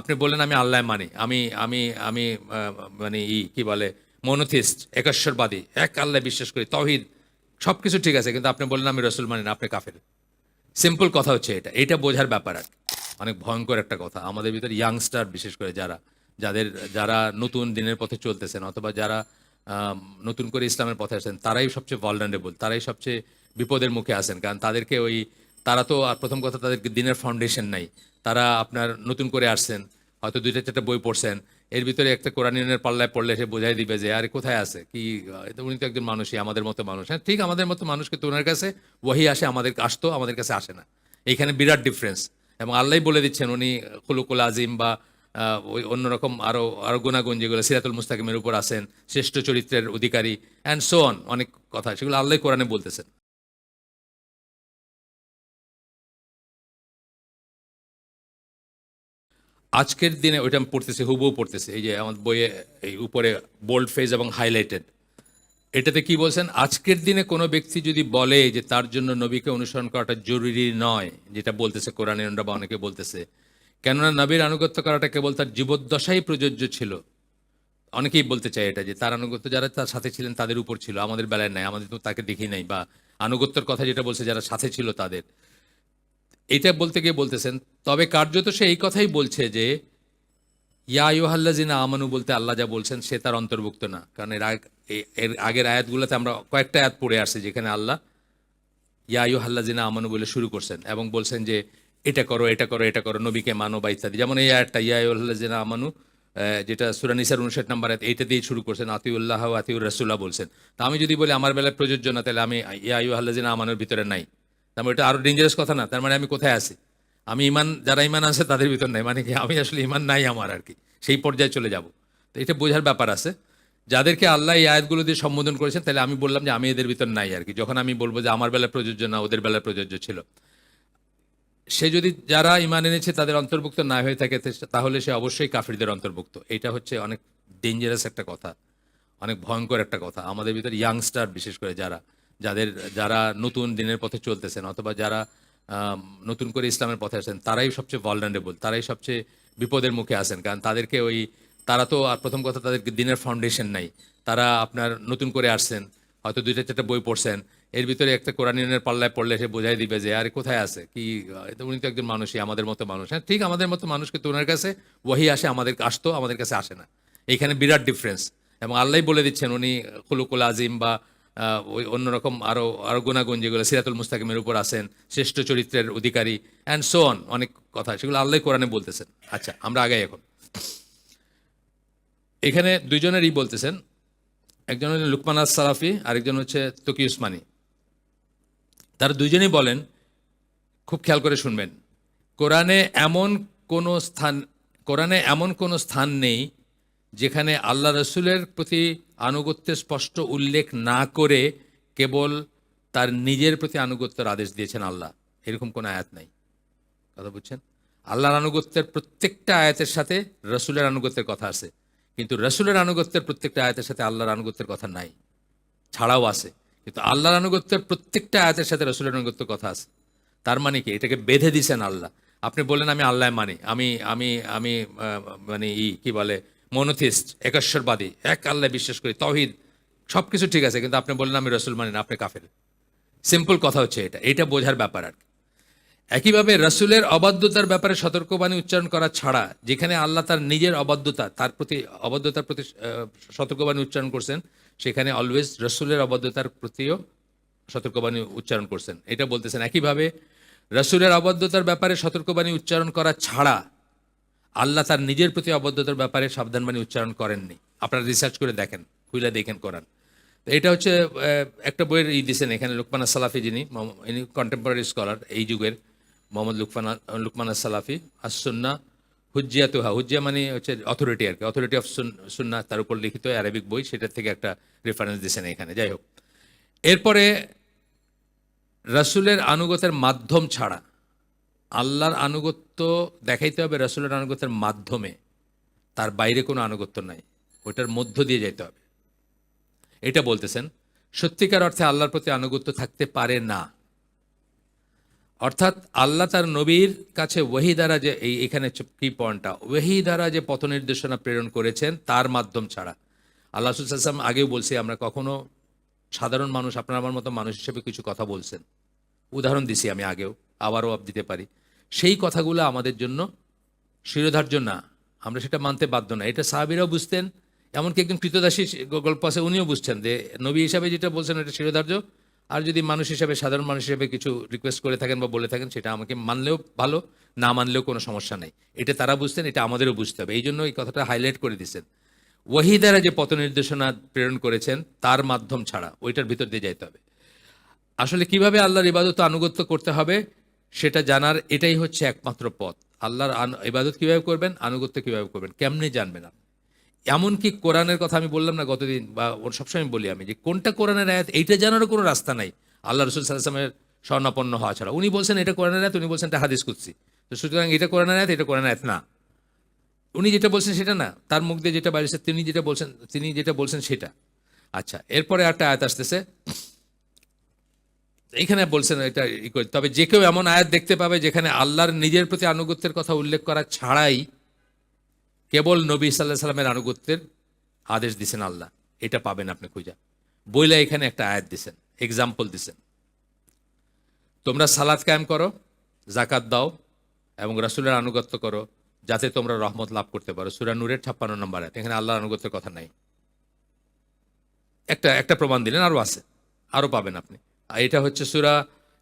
আপনি বললেন আমি আল্লাহ মানি, আমি আমি আমি মানে ই, কি বলে মনোথিস্ট একেশ্বরবাদী, এক আল্লাহ বিশ্বাস করি, তহিদ সব কিছু ঠিক আছে, কিন্তু আপনি বললেন আমি রসুল মানি না, আপনি কাফের। সিম্পল কথা হচ্ছে এটা এটা বোঝার ব্যাপার আর অনেক ভয়ঙ্কর একটা কথা, আমাদের ভিতরে ইয়াংস্টার বিশেষ করে যারা, যাদের, যারা নতুন দিনের পথে চলতেছেন, অথবা যারা নতুন করে ইসলামের পথে আসেন তারাই সবচেয়ে ভলনারেবল তারাই সবচেয়ে বিপদের মুখে আসেন কারণ তাদেরকে ওই তারা তো আর প্রথম কথা তাদেরকে দিনের ফাউন্ডেশন নাই। তারা আপনার নতুন করে আসছেন, হয়তো দুইটা চারটা বই পড়ছেন। এর ভিতরে একটা কোরআনের পাল্লায় পড়লে সে বোঝাই দিবে যে, আরে, কোথায় আছে? কি উনি তো একজন মানুষই, আমাদের মতো মানুষ। হ্যাঁ ঠিক আমাদের মতো মানুষ, কিন্তু ওনার কাছে ওয়াহি আসে, আমাদের আসতো, আমাদের কাছে আসে না। এইখানে বিরাট ডিফারেন্স এবং আল্লাহ বলে দিচ্ছেন উনি, খুলুকুল আজিম বা ওই অন্যরকম আরও আরও গুণাগুণ যেগুলো সিরাতুল মুস্তাকিমের উপর আছেন, শ্রেষ্ঠ চরিত্রের অধিকারী অ্যান্ড সো অন অনেক কথা। সেগুলো আল্লাহ কোরআনে বলতেছেন। আজকের দিনে ওইটা আমি পড়তেছি, হুবহু পড়তেছি। এই যে আমার বইয়ে এই উপরে বোল্ড ফেজ এবং হাইলাইটেড এটাতে কি বলছেন? আজকের দিনে কোনো ব্যক্তি যদি বলে যে তার জন্য নবীকে অনুসরণ করাটা জরুরি নয়, যেটা বলতেছে কোরআনে বা অনেকে বলতেছে, কেননা নবীর আনুগত্য করাটা কেবল তার জীবদ্দশাই প্রযোজ্য ছিল। অনেকেই বলতে চায় এটা যে তার আনুগত্য যারা তার সাথে ছিলেন তাদের উপর ছিল, আমাদের বেলায় নাই, আমাদের তো তাকে দেখি নাই, বা আনুগত্যের কথা যেটা বলছে যারা সাথে ছিল তাদের। এটা বলতে গিয়ে বলতেছেন, তবে কার্যত সে এই কথাই বলছে যে, ইয়া ইউহাল্লাজিনা আমানু বলতে আল্লাহ যা বলছেন সে তার অন্তর্ভুক্ত না। কারণ এর এর আগের আয়াতগুলোতে আমরা কয়েকটা আয়াত পড়ে আসছি যেখানে আল্লাহ ইয়া ইউহাল্লাজিনা আমানু বলে শুরু করছেন এবং বলছেন যে, এটা করো এটা করো এটা করো, নবীকে মানো বা ইত্যাদি। যেমন এই আয়াতটা, ইয়া ইউহাল্লাজিনা আমানু যেটা সুরানিসার উনষাট নাম্বার এইটা দিয়ে শুরু করছেন, আতিউল্লাহ আতিউর রাসুল্লাহ বলছেন। তা আমি যদি বলি, আমার বেলায় প্রযোজ্য না, তাহলে আমি ইয়া ইউহাল্লাজিনা আমানুর ভিতরে নাই। তার মানে এটা আরও ডেঞ্জারাস কথা না, তার মানে আমি কোথায় আছি? আমি ইমান, যারা ইমান আছে তাদের ভিতর নাই মানে কি আমি আসলে ইমান নাই আমার আর কি, সেই পর্যায়ে চলে যাব। তো এটা বোঝার ব্যাপার আছে। যাদেরকে আল্লাহ এই আয়াতগুলো দিয়ে সম্বোধন করেছেন, তাহলে আমি বললাম যে আমি এদের ভিতর নাই আর কি। যখন আমি বলব যে আমার বেলা প্রযোজ্য না, ওদের বেলায় প্রযোজ্য ছিল। সে যদি, যারা ইমান এনেছে তাদের অন্তর্ভুক্ত না হয়ে থাকে তাহলে সে অবশ্যই কাফিরদের অন্তর্ভুক্ত। এটা হচ্ছে অনেক ডেঞ্জারাস একটা কথা, অনেক ভয়ঙ্কর একটা কথা। আমাদের ভিতরে ইয়াংস্টার বিশেষ করে যারা যাদের, যারা নতুন দিনের পথে চলতেছেন অথবা যারা নতুন করে ইসলামের পথে আসেন তারাই সবচেয়ে ভলনারেবল তারাই সবচেয়ে বিপদের মুখে আসেন কারণ তাদেরকে ওই, তারা তো, আর প্রথম কথা তাদেরকে দিনের ফাউন্ডেশন নাই। তারা আপনার নতুন করে আসছেন, হয়তো দুইটা চারটা বই পড়ছেন, এর ভিতরে একটা কোরআনের পাল্লায় পড়লে সে বোঝাই দিবে যে, আরে, কোথায় আছে? কি উনি তো একজন মানুষই, আমাদের মতো মানুষ। হ্যাঁ ঠিক আমাদের মতো মানুষ, কিন্তু ওনার কাছে ওয়াহি আসে, আমাদের আসতো, আমাদের কাছে আসে না। এইখানে বিরাট ডিফারেন্স এবং আল্লাহ বলে দিচ্ছেন, উনি, খুলুকুল আজিম বা ওই অন্যরকম আরও আরও গুণাগুণ যেগুলো সিরাতুল মুস্তাকিমের উপর আসেন শ্রেষ্ঠ চরিত্রের অধিকারী অ্যান্ড সো অন অনেক কথা, সেগুলো আল্লাহ কোরআনে বলতেছেন। আচ্ছা আমরা আগে এখন। এখানে দুইজনেরই বলতেছেন, একজন হচ্ছে লুকমান আস সালাফি আরেকজন হচ্ছে তকি উসমানী। তারা দুইজনেই বলেন, খুব খেয়াল করে শুনবেন, কোরআনে এমন কোনো স্থান, কোরআনে এমন কোনো স্থান নেই যেখানে আল্লাহ রসুলের প্রতি আনুগত্যের স্পষ্ট উল্লেখ না করে কেবল তার নিজের প্রতি আনুগত্যের আদেশ দিয়েছেন আল্লাহ। এরকম কোনো আয়াত নাই। কথা বুঝছেন? আল্লাহর আনুগত্যের প্রত্যেকটা আয়াতের সাথে রসুলের আনুগত্যের কথা আছে। কিন্তু রসুলের আনুগত্যের প্রত্যেকটা আয়াতের সাথে আল্লাহর আনুগত্যের কথা নাই। ছাড়াও আছে। কিন্তু আল্লাহর আনুগত্যের প্রত্যেকটা আয়াতের সাথে রসুলের আনুগত্যের কথা আছে। তার মানে কি? এটাকে বেঁধে দিছেন আল্লাহ। আপনি বললেন, আমি আল্লাহ মানি, আমি আমি আমি মানে ই, কি বলে মনোথিস্ট একেশ্বরবাদী, এক আল্লাহ বিশ্বাস করি, তহিদ সব কিছু ঠিক আছে, কিন্তু আপনি বললেন আমি রসুল মানি না, আপনি কাফের। সিম্পল কথা হচ্ছে এটা এটা বোঝার ব্যাপার আর একইভাবে রসুলের অবাধ্যতার ব্যাপারে সতর্কবাণী উচ্চারণ করা ছাড়া, যেখানে আল্লাহ তার নিজের অবাধ্যতা, তার প্রতি, অবাধ্যতার প্রতি সতর্কবাণী উচ্চারণ করছেন, সেখানে অলওয়েজ রসুলের অবাধ্যতার প্রতিও সতর্কবাণী উচ্চারণ করছেন। এটা বলতেছেন, একইভাবে রসুলের অবাধ্যতার ব্যাপারে সতর্কবাণী উচ্চারণ করা ছাড়া আল্লাহ তার নিজের প্রতি অবদ্ধতার ব্যাপারে সাবধানবাণী উচ্চারণ করেননি। আপনারা রিসার্চ করে দেখেন খুলে দেখেন করান তো এটা হচ্ছে একটা বইয়ের ই দিছেন এখানে লুকমানা সালাফি যিনি ইনি কন্টেম্পোরারি স্কলার এই যুগের, মোহাম্মদ লুকমানা লুকমানা সালাফি আসন্না হুজ্জিয়া তুহা হুজ্জিয়া মানে হচ্ছে অথরিটি আর কি অথরিটি অফ সুন্না তার উপর লিখিত অ্যারাবিক বই, সেটার থেকে একটা রেফারেন্স দিয়েছেন এখানে, যাই হোক। এরপরে, রাসূলের আনুগতের মাধ্যম ছাড়া, আল্লাহর আনুগত্য দেখাইতে হবে রাসূলের আনুগত্যের মাধ্যমে। তার বাইরে কোনো আনুগত্য নাই। ওইটার মধ্য দিয়ে যেতে হবে। এটা বলতেছেন, সত্যিকার অর্থে আল্লাহর প্রতি আনুগত্য থাকতে পারে না। অর্থাৎ আল্লাহ তার নবীর কাছে ওহি দ্বারা যে এই এখানে কি পয়েন্টটা? ওহি দ্বারা যে পথ নির্দেশনা প্রেরণ করেছেন, তার মাধ্যম ছাড়া। আল্লাহ সুসাল্লাম আগেও বলছি, আমরা কখনো সাধারণ মানুষ, আপনার আমার মতো মানুষ হিসেবে কিছু কথা বলছেন। উদাহরণ দিছি আমি আগেও, আবারও আপ দিতে পারি। সেই কথাগুলো আমাদের জন্য শিরোধার্য না। আমরা সেটা মানতে বাধ্য না। এটা সাহাবিরাও বুঝতেন, এমনকি একজন কৃতদাসী গল্প আছে, উনিও বুঝছেন যে নবী হিসাবে যেটা বলছেন এটা শিরোধার্য। আর যদি মানুষ হিসাবে, সাধারণ মানুষ হিসাবে কিছু রিকোয়েস্ট করে থাকেন বা বলে থাকেন, সেটা আমাকে মানলেও ভালো, না মানলেও কোনো সমস্যা নেই। এটা তারা বুঝতেন, এটা আমাদেরও বুঝতে হবে। এই জন্য এই কথাটা হাইলাইট করে দিচ্ছেন ওয়াহি দ্বারা যে পথ নির্দেশনা প্রেরণ করেছেন, তার মাধ্যম ছাড়া ওইটার ভিতর দিয়ে যাইতে হবে। আসলে কীভাবে আল্লাহর ইবাদত আনুগত্য করতে হবে? সেটা জানার এটাই হচ্ছে একমাত্র পথ। আল্লাহর আন- ইবাদত কীভাবে করবেন, আনুগত্য কীভাবে করবেন, কেমনে জানবেন আপনি? এমনকি কোরআনের কথা আমি বললাম না গতদিন, বা ওর সবসময় বলি আমি যে, কোনটা কোরআনের আয়াত? এইটা জানারও কোনো রাস্তা নাই। আল্লাহ রসুল সাল্লামের স্বর্ণাপন্ন হওয়া ছাড়া। উনি বলছেন এটা কোরআনের আয়াত, উনি বলছেন এটা হাদিস কুৎসি তো সুতরাং এটা কোরআনের আয়াত, এটা কোরআনের আয়াত না। উনি যেটা বলছেন সেটা না। তার মুখ দিয়ে যেটা বাইরেছে তিনি যেটা বলছেন, তিনি যেটা বলছেন সেটা। আচ্ছা এরপরে একটা আয়াত আসতেছে। এখানে বলছেন এটা তবে যে কেউ এমন আয়াত দেখতে পাবে যেখানে আল্লাহর নিজের প্রতি আনুগত্যের কথা উল্লেখ করা ছাড়াই কেবল নবী সাল্লাহ সাল্লামের আনুগত্যের আদেশ দিছেন আল্লাহ। এটা পাবেন আপনি খুঁজা। বইলা এখানে একটা আয়াত দিছেন এক্সাম্পল দিছেন। তোমরা সালাদ কায়েম করো জাকাত দাও এবং রাসূলের আনুগত্য করো, যাতে তোমরা রহমত লাভ করতে পারো। সুরা নূরের ছাপ্পান্ন নম্বর আয়াত, এখানে আল্লাহর আনুগত্যের কথা নাই। একটা একটা প্রমাণ দিলেন, আরও আছে, আরও পাবেন আপনি। এটা হচ্ছে সুরা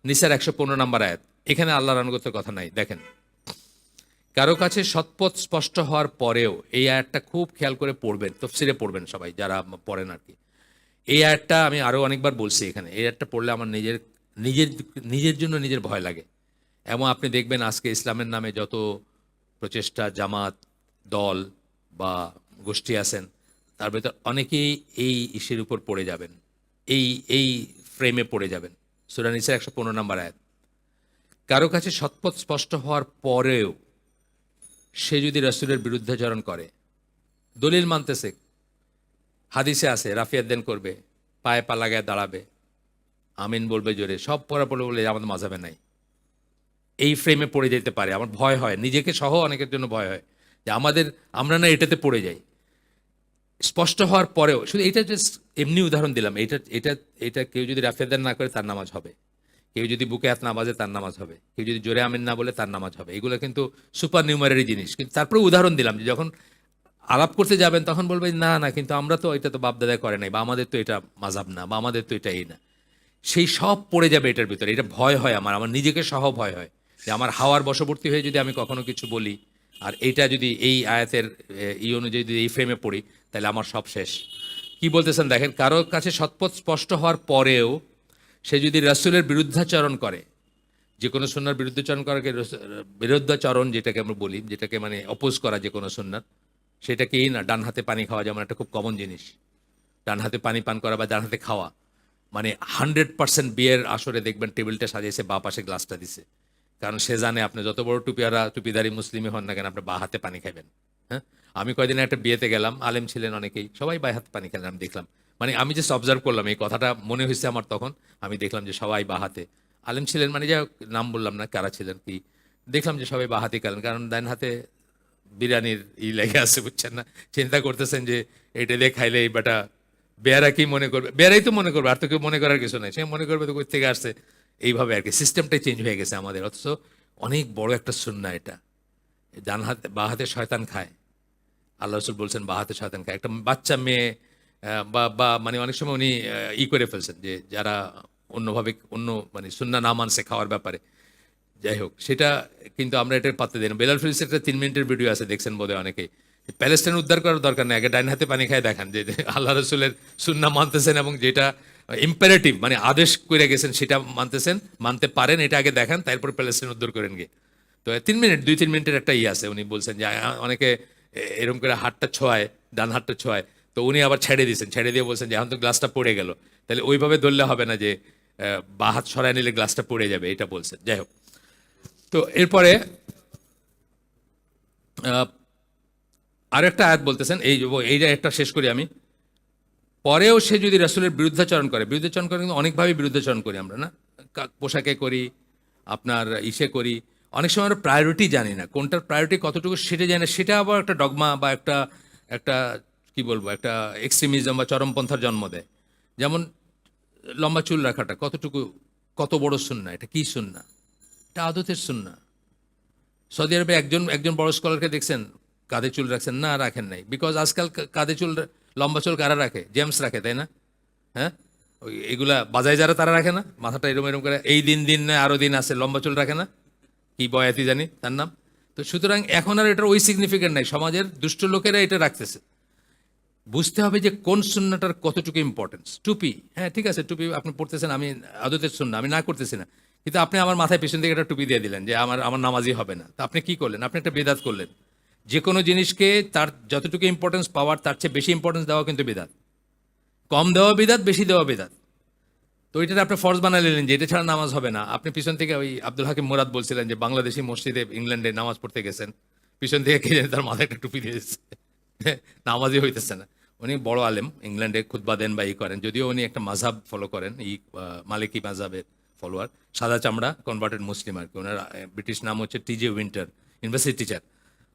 নিসার একশো পনেরো নম্বর আয়াত। এখানে আল্লাহর আনুগত্যের কথা নাই, দেখেন। কারও কাছে সৎপথ স্পষ্ট হওয়ার পরেও এই আয়াতটা খুব খেয়াল করে পড়বেন তফসিরে পড়বেন সবাই, যারা পড়েন আর কি। এই আয়াতটা আমি আরও অনেকবার বলছি এখানে, এই আয়াতটা পড়লে আমার নিজের নিজের নিজের জন্য নিজের ভয় লাগে। এবং আপনি দেখবেন আজকে ইসলামের নামে যত প্রচেষ্টা, জামাত, দল বা গোষ্ঠী আছেন, তার ভেতর অনেকেই এই ইস্যুর উপর পড়ে যাবেন। এই এই ফ্রেমে পড়ে যাবেন। সুরানিসের একশো পনেরো নম্বর আয়াত। কারও কাছে সৎপথ স্পষ্ট হওয়ার পরেও সে যদি রসুলের বিরুদ্ধাচরণ করে, দলিল মানতেছে, হাদিসে আছে রাফিয়াদ্দেন করবে, পায়ে পা লাগায় দাঁড়াবে, আমিন বলবে জোরে, সব পড়া পড়ে বলে আমাদের মাঝাবে নাই। এই ফ্রেমে পড়ে যেতে পারে, আমার ভয় হয়, নিজেকে সহ অনেকের জন্য ভয় হয়, যে আমাদের, আমরা না এটাতে পড়ে যাই। স্পষ্ট হওয়ার পরেও, শুধু এটা জাস্ট এমনি উদাহরণ দিলাম এটা এটা এটা কেউ যদি রাফেদার না করে তার নামাজ হবে। কেউ যদি বুকে হাত না বাজে তার নামাজ হবে। কেউ যদি জোরে আমিন না বলে তার নামাজ হবে। এগুলো কিন্তু সুপার নিউমারি জিনিস। কিন্তু তারপরে উদাহরণ দিলাম যে যখন আলাপ করতে যাবেন তখন বলবে, না না, কিন্তু আমরা তো এটা তো বাপদাদা করে নাই, বা আমাদের তো এটা মাজাব না, বা আমাদের তো এটা এই না। সেই সব পড়ে যাবে এটার ভিতরে। এটা ভয় হয় আমার আমার নিজেকে সহ ভয় হয়। যে আমার হাওয়ার বশবর্তী হয়ে যদি আমি কখনো কিছু বলি আর এইটা যদি এই আয়াতের এ, ই অনুযায়ী যদি এই ফ্রেমে পড়ি তাহলে আমার সব শেষ। কি বলতেছেন দেখেন কারও কাছে সৎপথ স্পষ্ট হওয়ার পরেও সে যদি রাসূলের বিরুদ্ধাচরণ করে যে কোনো সন্ন্যার বিরুদ্ধাচরণ করাকে বিরুদ্ধাচরণ যেটাকে আমরা বলি যেটাকে মানে অপোজ করা যে কোনো সন্ন্যার সেটাকেই না ডান হাতে পানি খাওয়া যেমন একটা খুব কমন জিনিস। ডান হাতে পানি পান করা বা ডান হাতে খাওয়া। মানে হান্ড্রেড পার্সেন্ট বিয়ের আসরে দেখবেন টেবিলটা সাজিয়েছে বা পাশে গ্লাসটা দিছে। কারণ সে জানে আপনি যত বড় টুপিয়ারা, টুপিদারি মুসলিমই হন না কেন আপনি বা হাতে পানি খাবেন হ্যাঁ? আমি কয়দিন একটা বিয়েতে গেলাম, আলেম ছিলেন অনেকেই, সবাই বাই হাতে পানি খেলাম দেখলাম। মানে আমি জাস্ট অবজার্ভ করলাম, এই কথাটা মনে হয়েছে আমার তখন, আমি দেখলাম যে সবাই বা হাতে। আলেম ছিলেন মানে যা নাম বললাম না, কারা ছিলেন, কি? দেখলাম যে সবাই বা হাতে খেলেন, কারণ ডান হাতে বিরিয়ানির ই লেগে আছে, বুঝছেন না? চিন্তা করতেছেন যে এটা দিয়ে খাইলে এই বেটা, বেয়ারা কি মনে করবে? বেয়ারাই তো মনে করবে, আর তো কেউ মনে করার কিছু নাই। সে মনে করবে তো কই থেকে আসছে? এইভাবে আর কি সিস্টেমটাই চেঞ্জ হয়ে গেছে আমাদের। অথচ অনেক বড় একটা সুন্না এটা। ডান হাতে, বা হাতে শয়তান খায়। আল্লাহ রসুল বলছেন, বা হাতে শয়তান খায়। একটা বাচ্চা মেয়ে বা বা মানে অনেক সময় উনি ই করে ফেলছেন যে যারা অন্যভাবে, অন্য মানে সুন্না না মানছে খাওয়ার ব্যাপারে। যাই হোক, সেটা কিন্তু আমরা এটার পাত্তে দিই না। বেলাল ফিলিস একটা তিন মিনিটের ভিডিও আছে, দেখছেন বোধহয় অনেকেই। প্যালেস্টাইন উদ্ধার করার দরকার নেই, আগে ডাইন হাতে পানি খায় দেখান যে আল্লাহ রসুলের সুন্না মানতেছেন এবং যেটা ইম্পারেটিভ মানে আদেশ করে গেছেন, সেটা মানতেছেন, মানতে পারেন, এটা আগে দেখান, তারপর প্যালেস্টাইন উদ্ধার করেন গিয়ে। তো তিন মিনিট, দুই তিন মিনিটের একটা ইয়ে আছে, উনি বলছেন যে অনেকে এরকম করে হাতটা ছোঁয়ায়, ডান হাতটা ছোঁয়ায়। তো উনি আবার ছেড়ে দিয়েছেন, ছেড়ে দিয়ে বলছেন যে, এখন তো গ্লাসটা পড়ে গেল। তাহলে ওইভাবে ধরলে হবে না যে বা হাত সরায় নিলে গ্লাসটা পড়ে যাবে, এটা বলছেন। যাই হোক। তো এরপরে আরেকটা আয়াত বলতেছেন, এই এইটা একটা শেষ করি আমি। পরেও সে যদি রাসুলের বিরুদ্ধাচরণ করে বিরুদ্ধাচরণ করে কিন্তু অনেকভাবে বিরুদ্ধাচরণ করি আমরা, না? পোশাকে করি, আপনার ইসে করি, অনেক সময় আমরা প্রায়োরিটি জানি না, কোনটার প্রায়োরিটি কতটুকু সেটা জানি না, সেটা আবার একটা ডগমা বা একটা একটা, কি বলব, একটা এক্সট্রিমিজম বা চরমপন্থার জন্ম দেয়। যেমন লম্বা চুল রাখাটা, কতটুকু, কত বড় সুন্না, এটা কি সুন্না? এটা আদতের সুন্না। সৌদি আরবে একজন একজন বড় স্কলারকে দেখছেন, কাঁধে চুল রাখছেন, না, রাখেন নাই বিকজ আজকাল কাঁধে চুল লম্বা চুল কারা রাখে? জেমস রাখে, তাই না? হ্যাঁ? ওই এগুলা বাজায় যারা, তারা রাখে না? মাথাটা এরম এরম করে এই দিন দিন না, আরও দিন আছে, লম্বা চুল রাখে না? কি বয়াতি জানি, তার নাম? তো সুতরাং এখন আর এটার ওই সিগনিফিকেন্ট নাই, সমাজের দুষ্ট লোকেরা এটা রাখতেছে। বুঝতে হবে যে কোন সুন্নাটার কতটুকু ইম্পর্টেন্স টুপি হ্যাঁ ঠিক আছে, টুপি আপনি পড়তেছেন, আমি আদতের সুন্না, আমি না করতেছি না। কিন্তু আপনি আমার মাথায় পেছন থেকে একটা টুপি দিয়ে দিলেন, যে আমার আমার নামাজি হবে না। তা আপনি কি করলেন? আপনি একটা বেদাত করলেন। যে কোনো জিনিসকে তার যতটুকু ইম্পর্টেন্স পাওয়ার তার চেয়ে বেশি ইম্পর্টেন্স দেওয়া কিন্তু বেদাত। কম দেওয়া বেদাত, বেশি দেওয়া বেদাত। তো ওইটাতে আপনি ফরজ বানাই নিলেন যে এটা ছাড়া নামাজ হবে না। আপনি পিছন থেকে ওই আব্দুল হাকিম মুরাদ বলছিলেন যে বাংলাদেশি মসজিদে ইংল্যান্ডে নামাজ পড়তে গেছেন। পিছন থেকে কে তার মাথায় একটা টুপি দিয়েছে। নামাজই হইতেছে না। উনি বড় আলেম, ইংল্যান্ডে খুতবা দেন বা ই করেন। যদিও উনি একটা মাঝাব ফলো করেন, ই মালিকি মাঝাবের ফলোয়ার সাদা চামড়া কনভার্টেড মুসলিম আর কি। ওনার ব্রিটিশ নাম হচ্ছে টিজে উইন্টার ইউনিভার্সিটি টিচার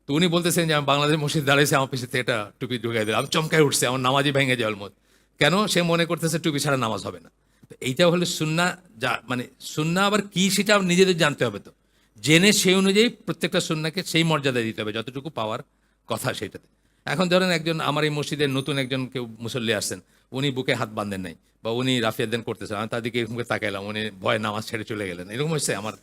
তো উনি বলতেছেন যে, আমি বাংলাদেশ মসজিদ দাঁড়িয়েছে আমার পিছিয়ে এটা টুপি ঢুকাই দিল আমি চমকায় উঠছে, আমার নামাজই ভেঙে যায় অলমোস্ট কেন? সে মনে করতেছে টুপি ছাড়া নামাজ হবে না। তো এইটা হলো সুন্না, যা মানে সুন্না আবার কি সেটা নিজেদের জানতে হবে তো। জেনে সেই অনুযায়ী প্রত্যেকটা সুন্নাকে সেই মর্যাদা দিতে হবে, যতটুকু পাওয়ার কথা সেটাতে। এখন ধরেন একজন, আমার এই মসজিদের নতুন একজন কেউ মুসল্লি আসছেন, উনি বুকে হাত বাঁধেন নাই, বা উনি রাফিয়াদেন করতেছেন, আমি তাদেরকে এরকম করে তাকাইলাম, উনি ভয় নামাজ ছেড়ে চলে গেলেন, এরকম হয়েছে আমার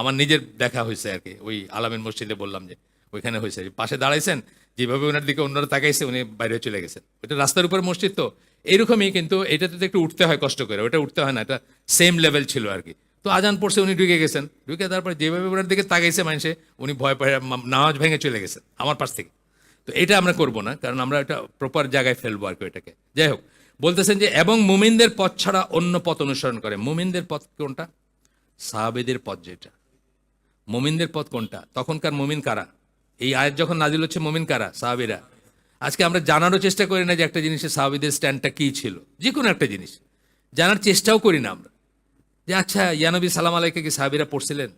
আমার নিজের দেখা হয়েছে আর কি, ওই আলামিন মসজিদে বললাম যে। ওইখানে হয়েছে। পাশে দাঁড়াইছেন, যেভাবে ওনার দিকে অন্যরা তাকাইছে, উনি বাইরে চলে গেছেন। ওইটা রাস্তার উপর মসজিদ তো। এরকমই কিন্তু এটাতে তো একটু উঠতে হয় কষ্ট করে ওটা উঠতে হয় না, এটা সেম লেভেল ছিল আর কি। তো আজান পড়ছে, উনি ঢুকে গেছেন। ঢুকে তারপর যেভাবে ওনার দিকে তাকাইছে মানুষে উনি ভয় পায় নামাজ ভেঙে চলে গেছেন, আমার পাশ থেকে। তো এটা আমরা করব না, কারণ আমরা এটা প্রপার জায়গায় ফেলব আর কি এটাকে যাই হোক, বলতেছেন যে, এবং মুমিনদের পথ ছাড়া অন্য পথ অনুসরণ করে। মুমিনদের পথ কোনটা? সাহাবেদের পথ যেটা। মুমিনদের পথ কোনটা? তখনকার মুমিন কারা? এই আয়াত যখন নাজিল হচ্ছে মুমিন কারা? সাহাবিরা। আজকে আমরা জানারও চেষ্টা করি না যে একটা জিনিসের সাহাবিদের স্ট্যান্ডটা কী ছিল। যে কোনো একটা জিনিস। জানার চেষ্টাও করি না আমরা। যে আচ্ছা ইয়ানবী সালাম আলাইকে কি সাহাবিরা পড়ছিলেন?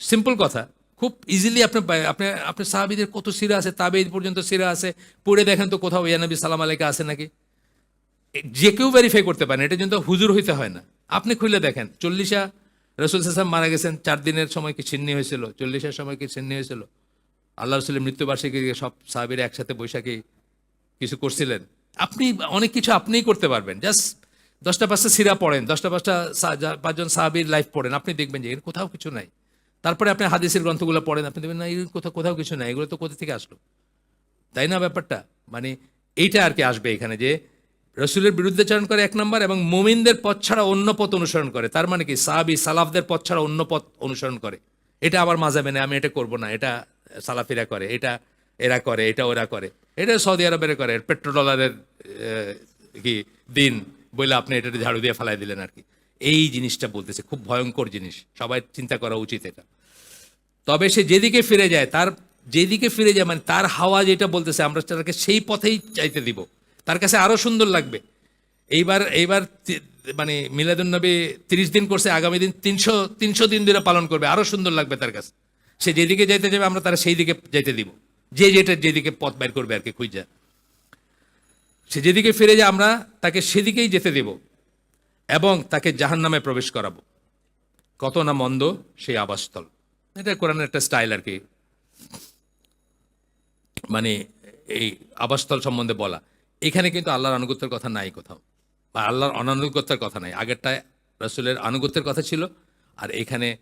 সিম্পল কথা। খুব ইজিলি আপনি পাই- আপনি আপনি সাহাবিদের কত সিরা আছে তাবে পর্যন্ত সিরা আছে। পড়ে দেখেন তো কোথাও ইয়ানবী সালাম আলাইকে আছে নাকি? যে কেউ ভেরিফাই করতে পারেন এটা কিন্তু হুজুর হইতে হয় না। আপনি খুলে দেখেন। চল্লিশা রসুল সাসাম মারা গেছেন, চার দিনের সময় কি ছিন্নি হয়েছিল? চল্লিশের সময় কি ছিন্নি হয়েছিল? আল্লাহ রসুলের মৃত্যুবার্ষিকী সব সাহাবিরা একসাথে বৈশাখী কিছু করছিলেন। আপনি, অনেক কিছু আপনিই করতে পারবেন। জাস্ট দশটা পাঁচটা সিরা পড়েন, দশটা পাঁচটা পাঁচজন সাহাবির লাইফ পড়েন। আপনি দেখবেন যে এর কোথাও কিছু নাই। তারপরে আপনি হাদিসের গ্রন্থগুলো পড়েন, আপনি দেখবেন না, এর কোথাও কোথাও কিছু নাই। এগুলো তো কোথা থেকে আসলো? তাই না ব্যাপারটা? মানে এইটা আর কি আসবে এখানে যে রসুলের বিরুদ্ধে বিরুদ্ধাচরণ করে এক নম্বর এবং মোমিনদের পথ ছাড়া অন্য পথ অনুসরণ করে। তার মানে কি? সাহাবি সালাফদের পথ ছাড়া অন্য পথ অনুসরণ করে। এটা আবার মাজাবে না আমি এটা করব না। এটা সালাফিরা করে, এটা এরা করে, এটা ওরা করে। এটা সৌদি আরবের করে পেট্রোল ডলারের কি, দিন বলে আপনি এটা ঝাড়ু দিয়ে ফেলাই দিলেন আর কি। এই জিনিসটা বলতেছে, খুব ভয়ঙ্কর জিনিস। সবাই চিন্তা করা উচিত এটা। তবে সে যেদিকে ফিরে যায়, তার, যেদিকে ফিরে যায় মানে তার হাওয়া যেটা বলতেছে, আমরা তাকে সেই পথেই চাইতে দিব। তার কাছে আরও সুন্দর লাগবে। এইবার এইবার মানে মিলাদুন্নবী তিরিশ দিন করছে, আগামী দিন তিনশো তিনশো দিন ধরে পালন করবে। আরও সুন্দর লাগবে তার কাছে। সে যেদিকে যাইতে যাবে, আমরা তারা সেই দিকে যাইতে দিব। যে যেটা যেদিকে পথ বের করবে আর কি খুঁজা। সে যেদিকে ফিরে যায়, আমরা তাকে সেদিকেই যেতে দেব এবং তাকে জাহান্নামে প্রবেশ করাবো। কত না মন্দ সেই আবাসস্থল। এটা কোরআনের একটা স্টাইল আর কি। মানে এই আবাসস্থল সম্বন্ধে বলা। এখানে কিন্তু আল্লাহর আনুগত্যের কথা নাই কোথাও। বা আল্লাহর অনানুগত্যের কথা নাই। আগেরটায় রসুলের আনুগত্যের কথা ছিল, আর এখানে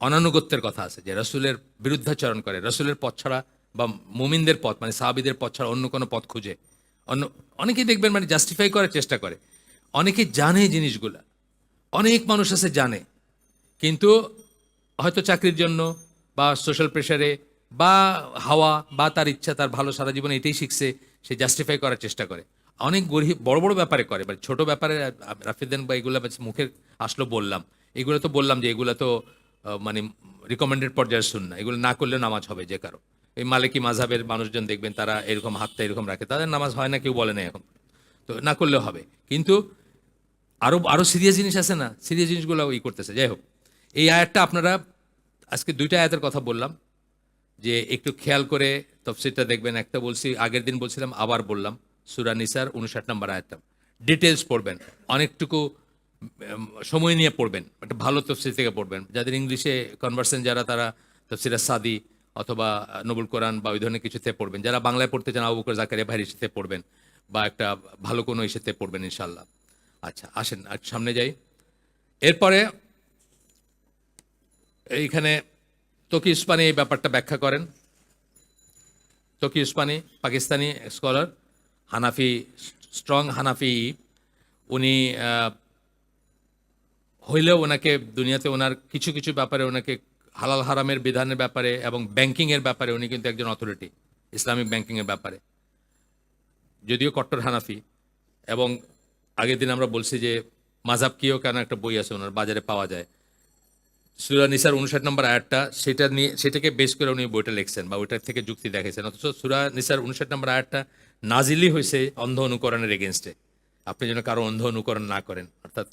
অনানুগত্যের কথা আছে, যে রসুলের বিরুদ্ধাচরণ করে, রসুলের পথ ছাড়া বা মুমিনদের পথ মানে সাহাবিদের পথ ছাড়া অন্য কোনো পথ খুঁজে। অন্য, অনেকেই দেখবেন মানে জাস্টিফাই করার চেষ্টা করে। অনেকে জানে জিনিসগুলা। অনেক মানুষ আছে জানে। কিন্তু হয়তো চাকরির জন্য বা সোশ্যাল প্রেশারে বা হাওয়া বা তার ইচ্ছা, তার ভালো সারা জীবনে এটাই শিখছে, সে জাস্টিফাই করার চেষ্টা করে। অনেক গরিব, বড় বড় ব্যাপারে করে মানে ছোট ব্যাপারে রাফিদেন বা এগুলো মুখে আসলো বললাম। এগুলো তো বললাম যে, এগুলো তো মানে রিকমেন্ডেড পর্যায়ে শুন না এগুলো না করলে নামাজ হবে যে কারও। এই মালিকি মাঝাবের মানুষজন দেখবেন, তারা এরকম হাতটা এরকম রাখে। তাদের নামাজ হয় না, কেউ বলে না এখন। তো না করলেও হবে। কিন্তু আরও আরও সিরিয়াস জিনিস আছে না? সিরিয়াস জিনিসগুলো ই করতেছে। যাই হোক, এই আয়াতটা আপনারা, আজকে দুইটা আয়াতের কথা বললাম। যে একটু খেয়াল করে তফসিরটা দেখবেন। একটা বলছি, আগের দিন বলছিলাম, আবার বললাম, সুরা নিসার উনষাট নম্বর আয়াতটা। ডিটেলস পড়বেন, অনেকটুকু সময় নিয়ে পড়বেন, একটা ভালো তফসির থেকে পড়বেন। যাদের ইংলিশে কনভার্সেন যারা, তারা তফসিরা সাদি অথবা নবুল কোরআন বা ওই ধরনের কিছুতে পড়বেন। যারা বাংলায় পড়তে চান, আবু বকর জাকারিয়া ভাইয়ের ইসেতে পড়বেন বা একটা ভালো কোনো ইসেতে পড়বেন ইনশাল্লাহ আচ্ছা আসেন, আর সামনে যাই। এরপরে, এইখানে তকি, উসমানি এই ব্যাপারটা ব্যাখ্যা করেন। তকি, উসমানি, পাকিস্তানি স্কলার হানাফি স্ট্রং হানাফি, উনি হইলেও ওনাকে দুনিয়াতে ওনার কিছু কিছু ব্যাপারে ওনাকে হালাল হারামের বিধানের ব্যাপারে এবং ব্যাংকিংয়ের ব্যাপারে উনি কিন্তু একজন অথরিটি ইসলামিক ব্যাংকিংয়ের ব্যাপারে। যদিও কট্টর হানাফি এবং আগের দিন আমরা বলছি যে মাজাব কিও কেন একটা বই আছে ওনার, বাজারে পাওয়া যায়। সুরা নিসার উনষাট নম্বর আয়াতটা, সেটা নিয়ে, সেটাকে বেশ করে উনি বইটা লিখছেন বা ওইটার থেকে যুক্তি দেখেছেন অথচ সুরা নিসার উনষাট নম্বর আয়াতটা নাজিলি হয়েছে অন্ধ অনুকরণের এগেনস্টে আপনি যেন কারও অন্ধ অনুকরণ না করেন, অর্থাৎ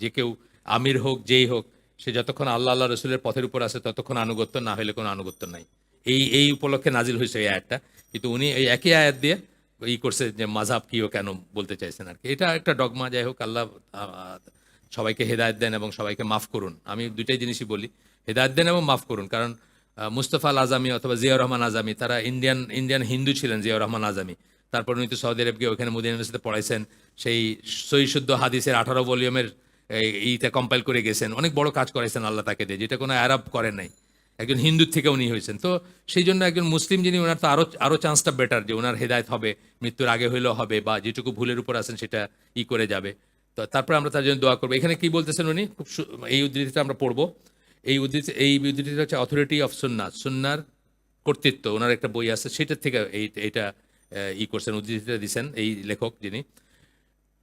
যে কেউ আমির হোক, যেই হোক, সে যতক্ষণ আল্লাহ আল্লাহ রসুলের পথের উপর আছে, ততক্ষণ আনুগত্য না হলে কোনো আনুগত্য নাই। এই এই উপলক্ষে নাজিল হয়েছে এই আয়াতটা। কিন্তু উনি এই একই আয়াত দিয়ে ই করছে যে মাঝাব কিও কেন বলতে চাইছেন আর কি। এটা একটা ডগমা, যাই হোক, আল্লাহ সবাইকে হেদায়ত দেন এবং সবাইকে মাফ করুন। আমি দুইটাই জিনিসই বলি, হেদায়ত দেন এবং মাফ করুন। কারণ মুস্তফা আল আজামি অথবা জিয়াউর রহমান আজামি, তারা ইন্ডিয়ান ইন্ডিয়ান হিন্দু ছিলেন জিয়াউর রহমান আজামি। তারপর উনি তো সৌদি আরব গিয়ে ওখানে মোদী ইউনিভার্সিটিতে পড়াইছেন। সেই সহিশুদ্ধ হাদিসের আঠারো ভলিউমের, এই- এইটা কম্পাইল করে গেছেন। অনেক বড় কাজ করেছেন আল্লাহ তাকে দিয়ে, যেটা কোনো আরব করেন নাই। একজন হিন্দুর থেকে উনি হয়েছেন। তো সেই জন্য একজন মুসলিম যিনি ওনার তো আরও আরও চান্সটা বেটার যে ওনার হেদায়ত হবে, মৃত্যুর আগে হইলেও হবে বা যেটুকু ভুলের উপর আছেন সেটা ই করে যাবে। তারপরে আমরা তার জন্য দোয়া করব। এখানে কি বলতেছেন উনি? খুব এই উদ্ধৃতিটা আমরা পড়ব। এই উদ্ধৃতি এই উদ্ধৃতিটা হচ্ছে অথরিটি অফ সুন্না সুন্নার কর্তৃত্ব। ওনার একটা বই আছে, সেটার থেকে এই এইটা ই করছেন, উদ্ধৃতিটা দিচ্ছেন এই লেখক যিনি।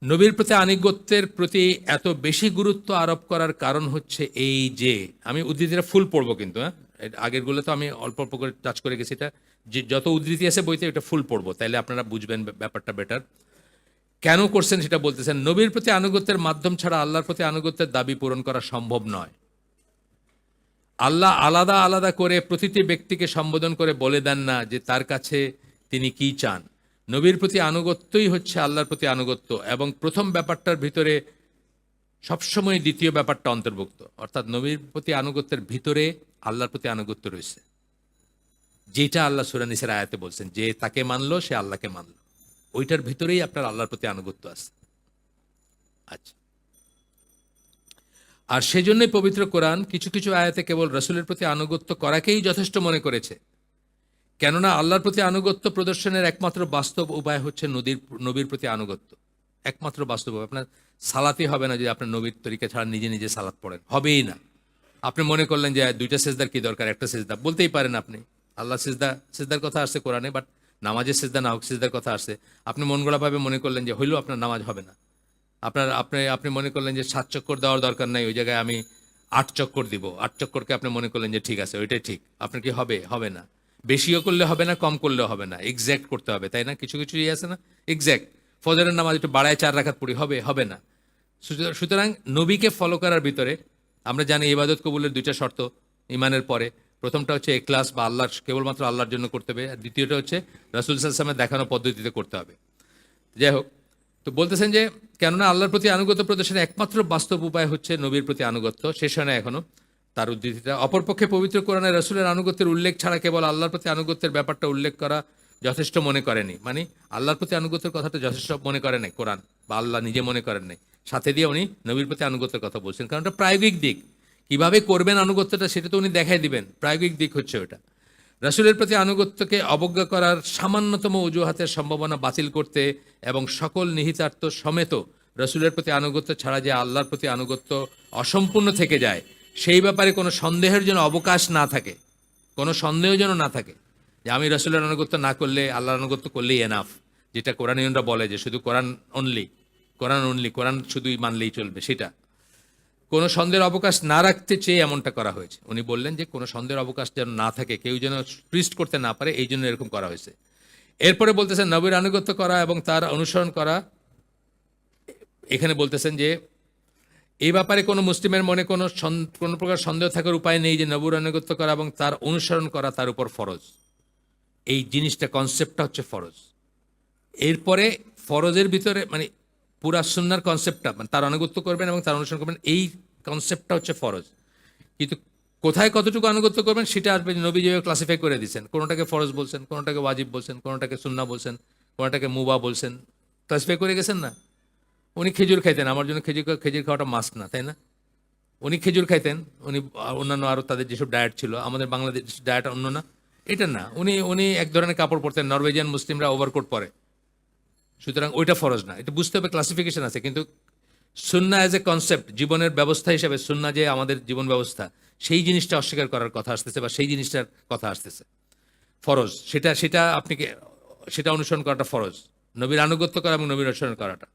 নবীর প্রতি আনুগত্যের প্রতি এত বেশি গুরুত্ব আরোপ করার কারণ হচ্ছে এই যে, আমি উদ্ধৃতিটা ফুল পড়ব কিন্তু হ্যাঁ? আগেরগুলো তো আমি অল্প অল্প করে টাচ করে গেছি, এটা যে যত উদ্ধৃতি আছে বইতে, এটা ফুল পড়ব। তাইলে আপনারা বুঝবেন ব্যাপারটা বেটার কেন করছেন সেটা বলতেছেন, নবীর প্রতি আনুগত্যের মাধ্যম ছাড়া আল্লাহর প্রতি আনুগত্যের দাবি পূরণ করা সম্ভব নয়। আল্লাহ আলাদা আলাদা করে প্রতিটি ব্যক্তিকে সম্বোধন করে বলে দেন না যে তার কাছে তিনি কি চান। নবীর প্রতি আনুগত্যই হচ্ছে আল্লাহর প্রতি আনুগত্য এবং প্রথম ব্যাপারটার ভিতরে সবসময় দ্বিতীয় ব্যাপারটা অন্তর্ভুক্ত। অর্থাৎ নবীর প্রতি আনুগত্যের ভিতরে আল্লাহর প্রতি আনুগত্য রয়েছে। যেটা আল্লাহ সুরানিসের আয়াতে বলছেন, যে তাকে মানলো সে আল্লাহকে মানলো। ওইটার ভিতরেই আপনার আল্লাহর প্রতি আনুগত্য আছে। আচ্ছা। আর সেজন্যই পবিত্র কোরআন কিছু কিছু আয়াতে কেবল রসুলের প্রতি আনুগত্য করাকেই যথেষ্ট মনে করেছে। কেননা আল্লাহর প্রতি আনুগত্য প্রদর্শনের একমাত্র বাস্তব উপায় হচ্ছে নদীর, নবীর প্রতি আনুগত্য। একমাত্র বাস্তব উপায়। আপনার সালাতে হবে না যদি আপনার নবীর তরিকা ছাড়া নিজে নিজে সালাত পড়েন। হবেই না। আপনি মনে করলেন যে দুইটা সেজদার কি দরকার? একটা সেজদা। বলতেই পারেন আপনি, আল্লাহ সেজদা, সেজদার কথা আসছে কোরআনে বাট নামাজের সেজদা না হোক সেজদার কথা আসছে। আপনি মন গড়াভাবে মনে করলেন যে, হইলেও আপনার নামাজ হবে না। আপনার, আপনি আপনি মনে করলেন যে, সাত চক্কর দেওয়ার দরকার নাই, ওই জায়গায় আমি আট চক্কর দিব। আট চক্করকে আপনি মনে করলেন যে, ঠিক আছে, ওইটাই ঠিক। আপনার কি হবে? হবে না। বেশিও করলে হবে না, কম করলেও হবে না। এক্স্যাক্ট করতে হবে, তাই না? কিছু কিছু ইয়ে আছে না? এক্স্যাক্ট ফজরের নামাজ একটু বাড়ায় চার রাখাত পড়ি, হবে হবে না। সুতরাং নবীকে ফলো করার ভিতরে আমরা জানি ইবাদত কবুলের দুইটা শর্ত ইমানের পরে। প্রথমটা হচ্ছে এক্লাস বা আল্লাহ কেবলমাত্র আল্লাহর জন্য করতে হবে। আর দ্বিতীয়টা হচ্ছে রাসুল সাল্লামের দেখানো পদ্ধতিতে করতে হবে। যাই হোক, তো বলতেছেন যে, কেননা আল্লাহর প্রতি আনুগত্য প্রদর্শনের একমাত্র বাস্তব উপায় হচ্ছে নবীর প্রতি আনুগত্য। শেষ হয় না এখনও তার উদ্ধৃতিটা অপরপক্ষে পবিত্র কোরআনে রসুলের আনুগত্যের উল্লেখ ছাড়া কেবল আল্লাহর প্রতি আনুগত্যের ব্যাপারটা উল্লেখ করা যথেষ্ট মনে করেনি। মানে আল্লাহর প্রতি আনুগত্যের কথাটা যথেষ্ট মনে করে নাই কোরআন, বা আল্লাহ নিজে মনে করেন নাই। সাথে দিয়ে উনি নবীর প্রতি আনুগত্যের কথা বলছেন। কারণ ওটা প্রায়োগিক দিক। কীভাবে করবেন আনুগত্যটা সেটা তো উনি দেখাই দিবেন। প্রায়োগিক দিক হচ্ছে ওটা। রাসূলের প্রতি আনুগত্যকে অবজ্ঞা করার সামান্যতম অজুহাতের সম্ভাবনা বাতিল করতে এবং সকল নিহিতার্থ সমেত রসুলের প্রতি আনুগত্য ছাড়া যে আল্লাহর প্রতি আনুগত্য অসম্পূর্ণ থেকে যায়, সেই ব্যাপারে কোনো সন্দেহের জন্য অবকাশ না থাকে। কোনো সন্দেহ যেন না থাকে যে আমি রসুলের আনুগত্য না করলে আল্লাহর আনুগত্য করলেই এনাফ যেটা কোরআনীয়নরা বলে যে শুধু কোরআন অনলি কোরআন অনলি কোরআন শুধুই মানলেই চলবে, সেটা। কোনো সন্দেহের অবকাশ না রাখতে চেয়ে এমনটা করা হয়েছে। উনি বললেন যে, কোনো সন্দেহের অবকাশ যেন না থাকে, কেউ যেন টুইস্ট করতে না পারে, এই জন্য এরকম করা হয়েছে। এরপরে বলতেছেন, নবীর আনুগত্য করা এবং তার অনুসরণ করা। এখানে বলতেছেন যে এই ব্যাপারে কোনো মুসলিমের মনে কোনো কোনো প্রকার সন্দেহ থাকার উপায় নেই যে, নবুর আনুগত্য করা এবং তার অনুসরণ করা তার উপর ফরজ। এই জিনিসটা কনসেপ্টটা হচ্ছে ফরজ। এরপরে ফরজের ভিতরে মানে পুরা সুন্নার কনসেপ্টটা মানে তার আনুগত্য করবেন এবং তার অনুসরণ করবেন, এই কনসেপ্টটা হচ্ছে ফরজ। কিন্তু কোথায় কতটুকু আনুগত্য করবেন, সেটা আসবে নবী যেভাবে ক্লাসিফাই করে দিচ্ছেন কোনোটাকে ফরজ বলছেন, কোনোটাকে ওয়াজিব বলছেন, কোনোটাকে সুন্না বলছেন, কোনোটাকে মুবা বলছেন। ক্লাসিফাই করে গেছেন না? উনি খেজুর খাইতেন, আমার জন্য খেজুর খেজুর খাওয়াটা মাস্ট না, তাই না? উনি খেজুর খাইতেন, উনি, অন্যান্য আরও তাদের যেসব ডায়েট ছিল, আমাদের বাংলাদেশ ডায়েট অন্য না এটা না। উনি উনি এক ধরনের কাপড় পরতেন নরওয়েজিয়ান মুসলিমরা ওভারকোট পরে। সুতরাং ওইটা ফরজ না। এটা বুঝতে হবে ক্লাসিফিকেশন আছে। কিন্তু সুন্না অ্যাজ এ কনসেপ্ট জীবনের ব্যবস্থা হিসেবে সুন্না যে আমাদের জীবন ব্যবস্থা, সেই জিনিসটা অস্বীকার করার কথা আসতেছে বা সেই জিনিসটার কথা আসতেছে। ফরজ, সেটা সেটা আপনি সেটা অনুসরণ করাটা ফরজ। নবীর আনুগত্য করা এবং নবীর অনুসরণ করাটা।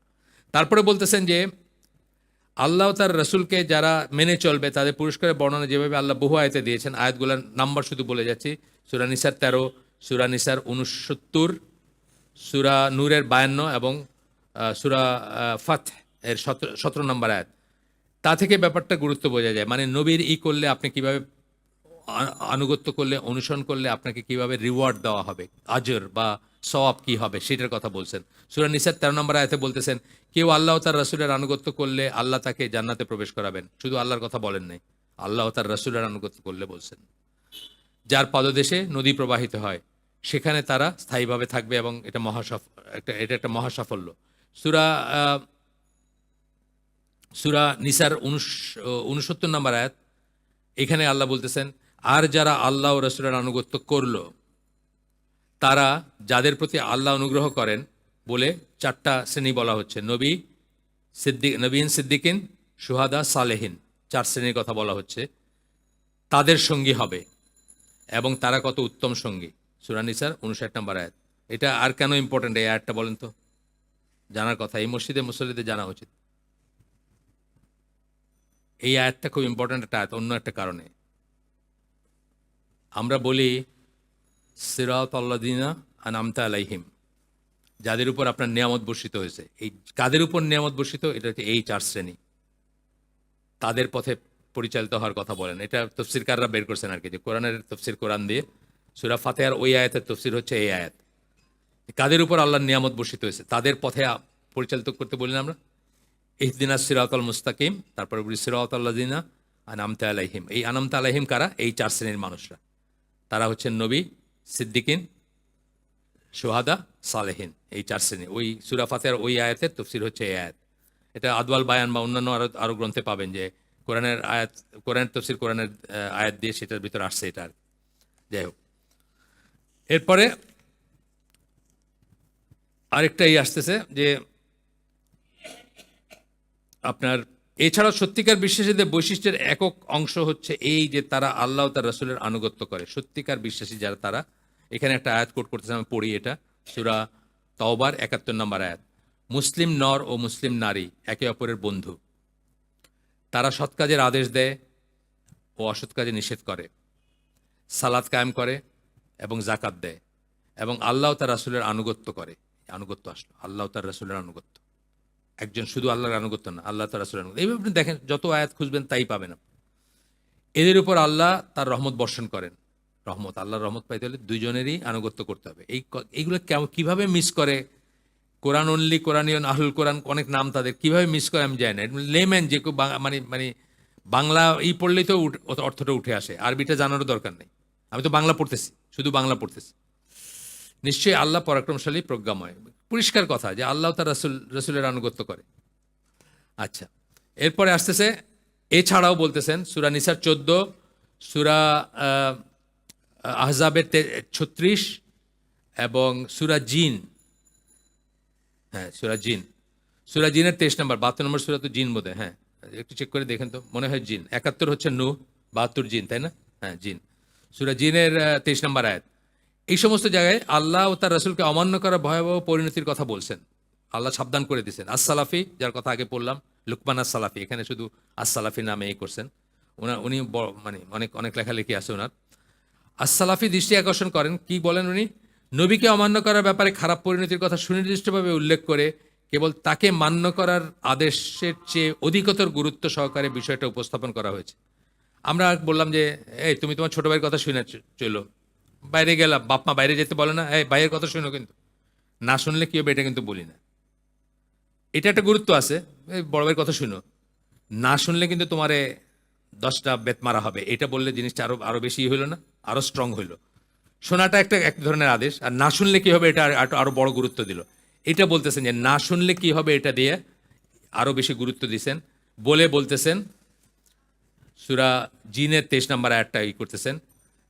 তারপরে বলতেছেন যে, আল্লাহ তার রসুলকে যারা মেনে চলবে, তাদের পুরস্কারের বর্ণনা যেভাবে আল্লাহ বহু আয়তে দিয়েছেন, আয়াতগুলোর নাম্বার শুধু বলে যাচ্ছি। সুরা নিসার তেরো, সুরা নিসার উনসত্তর সুরা নূরের বায়ান্ন এবং সুরা ফাত এর সতেরো নম্বর আয়াত। তা থেকে ব্যাপারটা গুরুত্ব বোঝা যায়। মানে নবীর ই করলে আপনি কীভাবে আনুগত্য করলে, অনুসরণ করলে আপনাকে কীভাবে রিওয়ার্ড দেওয়া হবে? আজর বা সওয়াব কি হবে? সেটার কথা বলছেন। সুরা নিসার তেরো নম্বর আয়তে বলতেছেন, কেউ আল্লাহ তার রসুলের আনুগত্য করলে আল্লাহ তাকে জান্নাতে প্রবেশ করাবেন। শুধু আল্লাহর কথা বলেন নাই, আল্লাহ তার রসুলের আনুগত্য করলে বলছেন। যার পদদেশে নদী প্রবাহিত হয় সেখানে তারা স্থায়ীভাবে থাকবে এবং এটা মহাসফ একটা এটা একটা মহাসাফল্য। সুরা সুরা নিসার উনস- উনসত্তর নম্বর আয়াত, এখানে আল্লাহ বলতেছেন, আর যারা আল্লাহ ও রসুলের আনুগত্য করল, তারা যাদের প্রতি আল্লাহ অনুগ্রহ করেন, বলে চারটা শ্রেণি বলা হচ্ছে। নবী সিদ্দিক নবীন সিদ্দিকিন, সুহাদা সালেহিন, চার শ্রেণির কথা বলা হচ্ছে। তাদের সঙ্গী হবে এবং তারা কত উত্তম সঙ্গী। সুরানিসার উনষাট নম্বর আয়াত। এটা আর কেন ইম্পর্টেন্ট এই আয়াতটা বলেন তো? জানার কথা, এই মসজিদে মুসল্লিদের জানা উচিত। এই আয়াতটা খুব ইম্পর্ট্যান্ট একটা আয়াত, অন্য একটা কারণে। আমরা বলি, সিরাত আল্লাদিনা আনামতা আলাইহিম। যাদের উপর আপনার নিয়ামত বর্ষিত হয়েছে। এই কাদের উপর নিয়ামত বর্ষিত? এটা হচ্ছে এই চার শ্রেণি। তাদের পথে পরিচালিত হওয়ার কথা বলেন। এটা তফসিরকাররা বের করছেন আর কি, যে কোরআনের তফসির কোরআন দিয়ে সুরা ফাতেহার ওই আয়াতের তফসির হচ্ছে এই আয়াত। কাদের উপর আল্লাহর নিয়ামত বর্ষিত হয়েছে? তাদের পথে পরিচালিত করতে বলি আমরা। ইহদিনা সিরাতল মুস্তাকিম, তারপরে বলি সিরাত আল্লাদিনা আনামতা আলাইহিম। এই আনামতা আলাইহিম কারা? এই চার শ্রেণির মানুষরা। তারা হচ্ছেন নবী, সিদ্দিকিন সোহাদা সালেহিন। এই চার শ্রেণি। ওই সুরা ফাতেহার ওই আয়াতের তফসির হচ্ছে এই আয়াত। এটা আদওয়াল বায়ান বা অন্যান্য আরও আরও গ্রন্থে পাবেন যে কোরআনের আয়াত, কোরআনের তফসির কোরআনের আয়াত দিয়ে সেটার ভিতরে আসছে এটা আর যাই হোক। এরপরে আরেকটা আসতেছে যে আপনার, এছাড়াও সত্যিকার বিশ্বাসীদের বৈশিষ্ট্যের একক অংশ হচ্ছে এই যে তারা আল্লাহ তার রসুলের আনুগত্য করে। সত্যিকার বিশ্বাসী যারা তারা, এখানে একটা আয়াত কোট করতেছে, আমি পড়ি এটা, সুরা তওবার একাত্তর নম্বর আয়াত। মুসলিম নর ও মুসলিম নারী, একে অপরের বন্ধু। তারা সৎ কাজের আদেশ দেয় ও অসৎ কাজে নিষেধ করে। সালাদ কায়েম করে এবং জাকাত দেয় এবং আল্লাহ তার রাসুলের আনুগত্য করে। আনুগত্য আসলো। আল্লাহ তার রাসুলের আনুগত্য। একজন শুধু আল্লাহর আনুগত্য না, আল্লাহ তার রাসুলের আনুগত্য। এইভাবে আপনি দেখেন, যত আয়াত খুঁজবেন তাই পাবেন আপনি। এদের উপর আল্লাহ তার রহমত বর্ষণ করেন। রহমত, আল্লাহর রহমত পাইতে হলে দুইজনেরই আনুগত্য করতে হবে। এই এইগুলো কেমন, কীভাবে মিস করে? কোরআন অনলি কোরআনিয়ন আহুল কোরআন, অনেক নাম তাদের। কীভাবে মিস করে আমি জানি না। লেম্যান যে মানে মানে বাংলা ই পড়লেই তো অর্থটা উঠে আসে। আরবিটা জানারও দরকার নেই। আমি তো বাংলা পড়তেছি। শুধু বাংলা পড়তেছে। নিশ্চয়ই আল্লাহ পরাক্রমশালী প্রজ্ঞাময়। পরিষ্কার কথা যে আল্লাহ তার রসুল রসুলের আনুগত্য করে। আচ্ছা এরপরে আসতেছে এছাড়াও বলতেছেন সুরা নিসার চোদ্দ সুরা আহ, আহজাবের ছত্রিশ এবং সুরা জিন। হ্যাঁ সুরা জিন। সুরা জিনের তেইশ নম্বর বাহাত্তর নম্বর সুরা তো জিন বোধহয় হ্যাঁ। একটু চেক করে দেখেন তো মনে হয় জিন। একাত্তর হচ্ছে নু বাহাত্তর জিন তাই না? হ্যাঁ জিন। সুরা জিনের তেইশ নম্বর আয়াত। এই সমস্ত জায়গায় আল্লাহ ও তার রসুলকে অমান্য করা ভয়াবহ পরিণতির কথা বলছেন। আল্লাহ সাবধান করে দিয়েছেন। আসসালাফি, যার কথা আগে বললাম লুকমান আসসালাফি, এখানে শুধু আসসালাফি নামে এই করছেন। ওনার, উনি মানে অনেক অনেক লেখালেখি আছে ওনার। আসসালাফি দৃষ্টি আকর্ষণ করেন, কি বলেন উনি? নবীকে অমান্য করার ব্যাপারে খারাপ পরিণতির কথা সুনির্দিষ্টভাবে উল্লেখ করে কেবল তাকে মান্য করার আদেশের চেয়ে অধিকতর গুরুত্ব সহকারে বিষয়টা উপস্থাপন করা হয়েছে। আমরা বললাম যে, এই, তুমি তোমার ছোট ভাইয়ের কথা শুনে চলো। বাইরে গেলাম, বাপ মা বাইরে যেতে বলে না, এই, ভাইয়ের কথা শুনো কিন্তু। না শুনলে কি হবে এটা কিন্তু বলি না। এটা একটা গুরুত্ব আছে, এই বড় ভাইয়ের কথা শুনো। না শুনলে কিন্তু তোমারে দশটা বেত মারা হবে। এটা বললে জিনিসটা আরও আরও বেশি হইল না, আরও স্ট্রং হইল। শোনাটা একটা এক ধরনের আদেশ, আর না শুনলে কি হবে এটা আর- আরো- আরও বড় গুরুত্ব দিল। এটা বলতেছেন যে, না শুনলে কি হবে এটা দিয়ে আরও বেশি গুরুত্ব দিছেন। বলে বলতেছেন সুরা জিনের তেইশ নাম্বার একটা ই করতেছেন,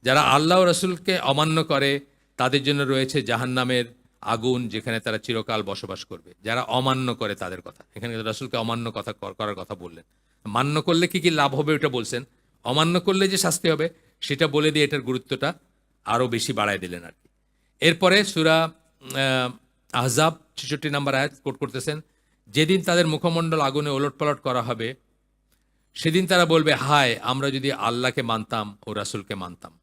যারা আল্লাহ রসুলকে অমান্য করে, তাদের জন্য রয়েছে জাহান্নামের আগুন যেখানে তারা চিরকাল বসবাস করবে। যারা অমান্য করে তাদের কথা। এখানে রসুলকে অমান্য কথা করার কথা বললেন। মান্য করলে কি কি লাভ হবে ওটা বলছেন। অমান্য করলে যে শাস্তি হবে, সেটা বলে দিয়ে এটার গুরুত্বটা আরও বেশি বাড়ায় দিলেন আর কি। এরপরে সুরা আহজাব ছেষট্টি নাম্বার আয়াত কোট করতেছেন, যেদিন তাদের মুখমণ্ডল আগুনে ওলটপালট করা হবে সেদিন তারা বলবে হায় আমরা যদি আল্লাহকে মানতাম ও রাসুলকে মানতাম।